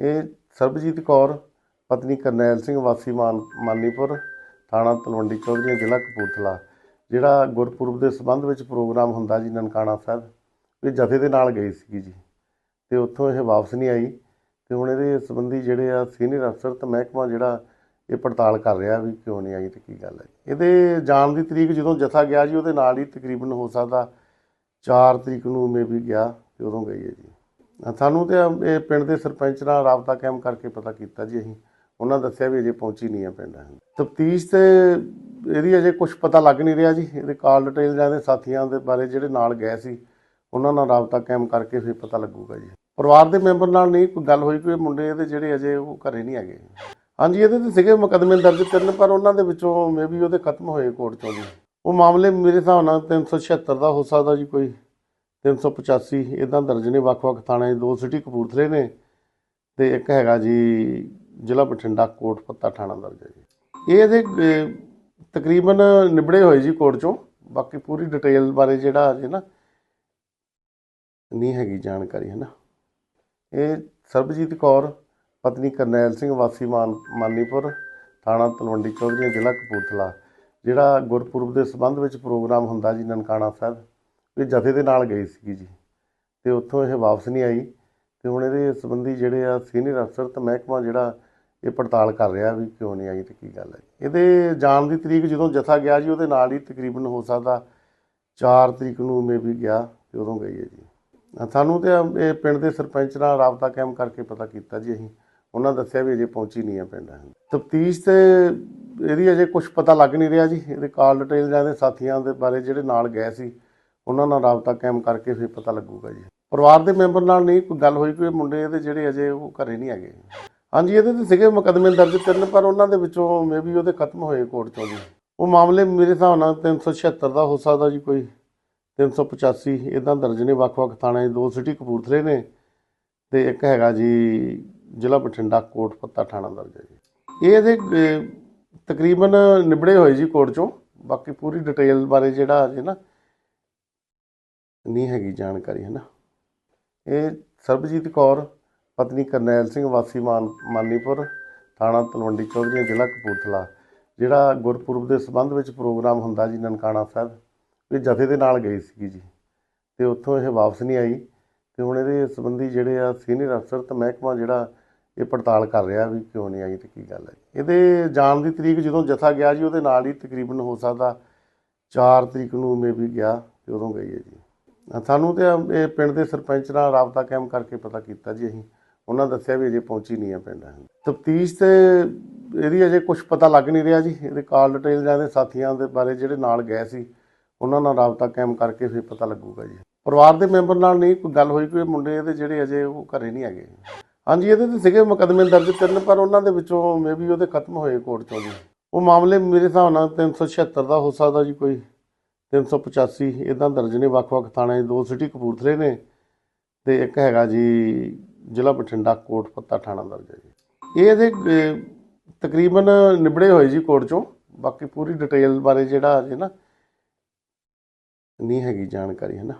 ਇਹ ਸਰਬਜੀਤ ਕੌਰ, ਪਤਨੀ ਕਰਨੈਲ ਸਿੰਘ ਵਾਸੀ ਮਾਨ, ਮਾਨੀਪੁਰ, ਥਾਣਾ ਤਲਵੰਡੀ ਚੌਧਰੀਆਂ ਜ਼ਿਲ੍ਹਾ ਕਪੂਰਥਲਾ, ਜਿਹੜਾ ਗੁਰਪੁਰਬ ਦੇ ਸੰਬੰਧ ਵਿੱਚ ਪ੍ਰੋਗਰਾਮ ਹੁੰਦਾ ਜੀ ਨਨਕਾਣਾ ਸਾਹਿਬ, ਇਹ ਜਥੇ ਦੇ ਨਾਲ ਗਈ ਸੀਗੀ ਜੀ। ਤੇ ਉੱਥੋਂ ਇਹ ਵਾਪਸ ਨਹੀਂ ਆਈ ਤੇ ਹੁਣ ਇਹਦੇ ਸੰਬੰਧੀ ਜਿਹੜੇ ਆ ਸੀਨੀਅਰ ਅਫਸਰ ਤੇ ਮਹਿਕਮਾ ਜਿਹੜਾ ਇਹ ਪੜਤਾਲ ਕਰ ਰਿਹਾ ਵੀ ਕਿਉਂ ਨਹੀਂ ਆਈ ਤੇ ਕੀ ਗੱਲ ਹੈ ਇਹਦੇ ਜਾਣ ਦੀ ਤਰੀਕ ਜਦੋਂ ਜਥਾ ਗਿਆ ਜੀ, ਉਹਦੇ ਨਾਲ ਹੀ ਤਕਰੀਬਨ ਹੋ ਸਕਦਾ 4 ਤਰੀਕ ਨੂੰ ਮੇਬੀ ਗਿਆ ਤੇ ਉਦੋਂ ਗਈ ਹੈ ਜੀ। ਸਾਨੂੰ ਤੇ ਇਹ ਪਿੰਡ ਦੇ ਸਰਪੰਚ ਨਾਲ ਰਾਬਤਾ ਕਾਇਮ ਕਰਕੇ ਪਤਾ ਕੀਤਾ ਜੀ ਅਸੀਂ। ਉਹਨਾਂ ਦੱਸਿਆ ਵੀ ਅਜੇ ਪਹੁੰਚੀ ਨਹੀਂ ਹੈ ਪਿੰਡ ਤਫਤੀਸ਼ ਤੇ ਇਹਦੀ ਅਜੇ ਕੁਝ ਪਤਾ ਲੱਗ ਨਹੀਂ ਰਿਹਾ ਜੀ। ਇਹਦੇ ਕਾਲ ਡਿਟੇਲ ਜਾਂ ਇਹਦੇ ਸਾਥੀਆਂ ਦੇ ਬਾਰੇ ਜਿਹੜੇ ਨਾਲ ਗਏ ਸੀ, ਉਹਨਾਂ ਨਾਲ ਰਾਬਤਾ ਕਾਇਮ ਕਰਕੇ ਫਿਰ ਪਤਾ ਲੱਗੂਗਾ ਜੀ। ਪਰਿਵਾਰ ਦੇ ਮੈਂਬਰ ਨਾਲ ਨਹੀਂ ਕੋਈ ਗੱਲ ਹੋਈ ਕੋਈ ਮੁੰਡੇ ਇਹਦੇ ਜਿਹੜੇ ਅਜੇ ਉਹ ਘਰੇ ਨਹੀਂ ਹੈਗੇ। ਹਾਂਜੀ, ਇਹਦੇ ਤੇ ਸੀਗੇ ਮੁਕੱਦਮੇ ਦਰਜ ਤਿੰਨ, ਪਰ ਉਹਨਾਂ ਦੇ ਵਿੱਚੋਂ ਮੇਬੀ ਉਹਦੇ ਖਤਮ ਹੋਏ ਕੋਰਟ ਚੋਂ ਜੀ। ਉਹ ਮਾਮਲੇ ਮੇਰੇ ਹਿਸਾਬ ਨਾਲ 376 ਦਾ ਹੋ ਸਕਦਾ ਜੀ ਕੋਈ। 385 ਇਦਾਂ ਦਰਜ ਨੇ, ਵੱਖ-ਵੱਖ ਥਾਣੇ ਦੋ ਸਿਟੀ ਕਪੂਰਥਲੇ ਨੇ ਤੇ ਇੱਕ ਹੈਗਾ ਜੀ ਜ਼ਿਲ੍ਹਾ ਬਠਿੰਡਾ ਕੋਟ ਪੱਤਾ ਥਾਣਾ ਦਰਜ ਹੈ ਜੀ। ਇਹ ਇਹਦੇ ਤਕਰੀਬਨ ਨਿਬੜੇ ਹੋਏ ਜੀ ਕੋਰਟ ਚੋਂ, ਬਾਕੀ ਪੂਰੀ ਡਿਟੇਲ ਬਾਰੇ ਜਿਹੜਾ ਅਜੇ ਨਾ ਨਹੀਂ ਹੈਗੀ ਜਾਣਕਾਰੀ, ਹੈ ਨਾ। ਇਹ ਸਰਬਜੀਤ ਕੌਰ, ਪਤਨੀ ਕਰਨੈਲ ਸਿੰਘ, ਵਾਸੀ ਮਾਨ, ਮਾਨੀਪੁਰ, ਥਾਣਾ ਤਲਵੰਡੀ ਚੌਧਰੀ ਜ਼ਿਲ੍ਹਾ ਕਪੂਰਥਲਾ, ਜਿਹੜਾ ਗੁਰਪੁਰਬ ਦੇ ਸੰਬੰਧ ਵਿੱਚ ਪ੍ਰੋਗਰਾਮ ਹੁੰਦਾ ਜੀ ਨਨਕਾਣਾ ਸਾਹਿਬ। ਇਹ ਜਥੇ ਦੇ ਨਾਲ ਗਈ ਸੀਗੀ ਜੀ। ਤੇ ਉੱਥੋਂ ਇਹ ਵਾਪਸ ਨਹੀਂ ਆਈ। ਤੇ ਹੁਣ ਇਹਦੇ ਸੰਬੰਧੀ ਜਿਹੜੇ ਆ ਸੀਨੀਅਰ ਅਫਸਰ ਤੇ ਮਹਿਕਮਾ ਜਿਹੜਾ ਇਹ ਪੜਤਾਲ ਕਰ ਰਿਹਾ ਵੀ ਕਿਉਂ ਨਹੀਂ ਆਈ ਤੇ ਕੀ ਗੱਲ ਹੈ ਇਹਦੇ ਜਾਣ ਦੀ ਤਰੀਕ ਜਦੋਂ ਜਥਾ ਗਿਆ ਜੀ, ਉਹਦੇ ਨਾਲ ਹੀ ਤਕਰੀਬਨ ਹੋ ਸਕਦਾ 4 ਤਰੀਕ ਨੂੰ ਮੇਬੀ ਗਿਆ ਤੇ ਉਦੋਂ ਗਈ ਹੈ ਜੀ। ਸਾਨੂੰ ਤੇ ਇਹ ਪਿੰਡ ਦੇ ਸਰਪੰਚ ਨਾਲ ਰਾਬਤਾ ਕਾਇਮ ਕਰਕੇ ਪਤਾ ਕੀਤਾ ਜੀ ਅਸੀਂ। ਉਹਨਾਂ ਦੱਸਿਆ ਵੀ ਅਜੇ ਪਹੁੰਚੀ ਨਹੀਂ ਹੈ ਪਿੰਡ ਤਫਤੀਸ਼ ਤੇ ਇਹਦੀ ਅਜੇ ਕੁਝ ਪਤਾ ਲੱਗ ਨਹੀਂ ਰਿਹਾ ਜੀ। ਇਹਦੇ ਕਾਲ ਡਿਟੇਲ ਜਾਂ ਇਹਦੇ ਸਾਥੀਆਂ ਦੇ ਬਾਰੇ ਜਿਹੜੇ ਨਾਲ ਗਏ ਸੀ ਉਹਨਾਂ ਨਾਲ ਰਾਬਤਾ ਕਾਇਮ ਕਰਕੇ ਫਿਰ ਪਤਾ ਲੱਗੂਗਾ ਜੀ। ਪਰਿਵਾਰ ਦੇ ਮੈਂਬਰ ਨਾਲ ਨਹੀਂ ਕੋਈ ਗੱਲ ਹੋਈ, ਕੋਈ ਮੁੰਡੇ ਇਹਦੇ ਜਿਹੜੇ ਅਜੇ ਉਹ ਘਰੇ ਨਹੀਂ ਹੈਗੇ। ਹਾਂਜੀ, ਇਹਦੇ ਤੇ ਸੀਗੇ ਮੁਕੱਦਮੇ ਦਰਜ ਤਿੰਨ, ਪਰ ਉਹਨਾਂ ਦੇ ਵਿੱਚੋਂ ਮੇਬੀ ਉਹਦੇ ਖਤਮ ਹੋਏ ਕੋਰਟ ਚੋਂ ਜੀ। ਉਹ ਮਾਮਲੇ ਮੇਰੇ ਹਿਸਾਬ ਨਾਲ 376 ਦਾ ਹੋ ਸਕਦਾ ਜੀ ਕੋਈ। 385 ਇਦਾਂ ਦਰਜ ਨੇ ਵੱਖ-ਵੱਖ ਥਾਣੇ, ਦੋ ਸਿਟੀ ਕਪੂਰਥਲੇ ਨੇ ਤੇ ਇੱਕ ਹੈਗਾ ਜੀ ਜ਼ਿਲ੍ਹਾ ਬਠਿੰਡਾ ਕੋਟ ਪੱਤਾ ਥਾਣਾ ਦਰਜ ਹੈ ਜੀ। ਇਹਦੇ ਤਕਰੀਬਨ ਨਿਬੜੇ ਹੋਏ ਜੀ ਕੋਰਟ ਚੋਂ। ਬਾਕੀ ਪੂਰੀ ਡਿਟੇਲ ਬਾਰੇ ਜਿਹੜਾ ਜੀ ਨਾ ਨਹੀਂ ਹੈਗੀ ਜਾਣਕਾਰੀ ਹੈ ਨਾ ਇਹ ਸਰਬਜੀਤ ਕੌਰ, ਪਤਨੀ ਕਰਨੈਲ ਸਿੰਘ, ਵਾਸੀ ਮਾਨ, ਮਾਨੀਪੁਰ, ਥਾਣਾ ਤਲਵੰਡੀ ਚੌਧਰੀ ਜ਼ਿਲ੍ਹਾ ਕਪੂਰਥਲਾ, ਜਿਹੜਾ ਗੁਰਪੁਰਬ ਦੇ ਸੰਬੰਧ ਵਿੱਚ ਪ੍ਰੋਗਰਾਮ ਹੁੰਦਾ ਜੀ ਨਨਕਾਣਾ ਸਾਹਿਬ ਇਹ ਜਥੇ ਦੇ ਨਾਲ ਗਈ ਸੀਗੀ ਜੀ। ਤੇ ਉੱਥੋਂ ਇਹ ਵਾਪਸ ਨਹੀਂ ਆਈ, ਤੇ ਹੁਣ ਇਹਦੇ ਸੰਬੰਧੀ ਜਿਹੜੇ ਆ ਸੀਨੀਅਰ ਅਫਸਰ ਤੇ ਮਹਿਕਮਾ ਜਿਹੜਾ ਇਹ ਪੜਤਾਲ ਕਰ ਰਿਹਾ ਵੀ ਕਿਉਂ ਨਹੀਂ ਆਈ ਤੇ ਕੀ ਗੱਲ ਹੈ ਇਹਦੇ ਜਾਣ ਦੀ ਤਰੀਕ ਜਦੋਂ ਜਥਾ ਗਿਆ ਜੀ, ਉਹਦੇ ਨਾਲ ਹੀ ਤਕਰੀਬਨ ਹੋ ਸਕਦਾ 4 ਤਰੀਕ ਨੂੰ ਮੇਬੀ ਗਿਆ ਤੇ ਉਦੋਂ ਗਈ ਹੈ ਜੀ। ਸਾਨੂੰ ਤੇ ਇਹ ਪਿੰਡ ਦੇ ਸਰਪੰਚ ਨਾਲ ਰਾਬਤਾ ਕਾਇਮ ਕਰਕੇ ਪਤਾ ਕੀਤਾ ਜੀ ਅਸੀਂ। ਉਹਨਾਂ ਦੱਸਿਆ ਵੀ ਅਜੇ ਪਹੁੰਚੀ ਨਹੀਂ ਹੈ ਪਿੰਡ। ਤਫਤੀਸ਼ ਤੇ ਇਹਦੀ ਅਜੇ ਕੁਝ ਪਤਾ ਲੱਗ ਨਹੀਂ ਰਿਹਾ ਜੀ। ਇਹਦੇ ਕਾਲ ਡਿਟੇਲ ਜਾਂ ਇਹਦੇ ਸਾਥੀਆਂ ਦੇ ਬਾਰੇ ਜਿਹੜੇ ਨਾਲ ਗਏ ਸੀ, ਉਹਨਾਂ ਨਾਲ ਰਾਬਤਾ ਕਾਇਮ ਕਰਕੇ ਫਿਰ ਪਤਾ ਲੱਗੂਗਾ ਜੀ। ਪਰਿਵਾਰ ਦੇ ਮੈਂਬਰ ਨਾਲ ਨਹੀਂ, ਕੋਈ ਗੱਲ ਹੋਈ ਕੋਈ ਮੁੰਡੇ ਇਹਦੇ ਜਿਹੜੇ ਅਜੇ ਉਹ ਘਰੇ ਨਹੀਂ ਹੈਗੇ। ਹਾਂਜੀ, ਇਹਦੇ ਤੇ ਸੀਗੇ ਮੁਕੱਦਮੇ ਦਰਜ ਕਰਨ, ਪਰ ਉਹਨਾਂ ਦੇ ਵਿੱਚੋਂ ਮੇਬੀ ਉਹਦੇ ਖਤਮ ਹੋਏ ਕੋਰਟ ਚੋਂ ਜੀ। ਉਹ ਮਾਮਲੇ ਮੇਰੇ ਹਿਸਾਬ ਨਾਲ 376 ਦਾ ਹੋ ਸਕਦਾ ਜੀ ਕੋਈ। 385 ਇਦਾਂ ਦਰਜ ਨੇ, ਵੱਖ-ਵੱਖ ਥਾਣੇ, ਦੋ ਸਿਟੀ ਕਪੂਰਥਲੇ ਨੇ ਤੇ ਇੱਕ ਹੈਗਾ ਜੀ ਜ਼ਿਲ੍ਹਾ ਬਠਿੰਡਾ ਕੋਟ ਪੱਤਾ ਥਾਣਾ ਦਰਜ ਹੈ ਜੀ। ਇਹ ਇਹਦੇ ਤਕਰੀਬਨ ਨਿਬੜੇ ਹੋਏ ਜੀ ਕੋਰਟ ਚੋਂ। ਬਾਕੀ ਪੂਰੀ ਡਿਟੇਲ ਬਾਰੇ ਜਿਹੜਾ ਅਜੇ ਨਾ ਨਹੀਂ ਹੈਗੀ ਜਾਣਕਾਰੀ, ਹੈ ਨਾ?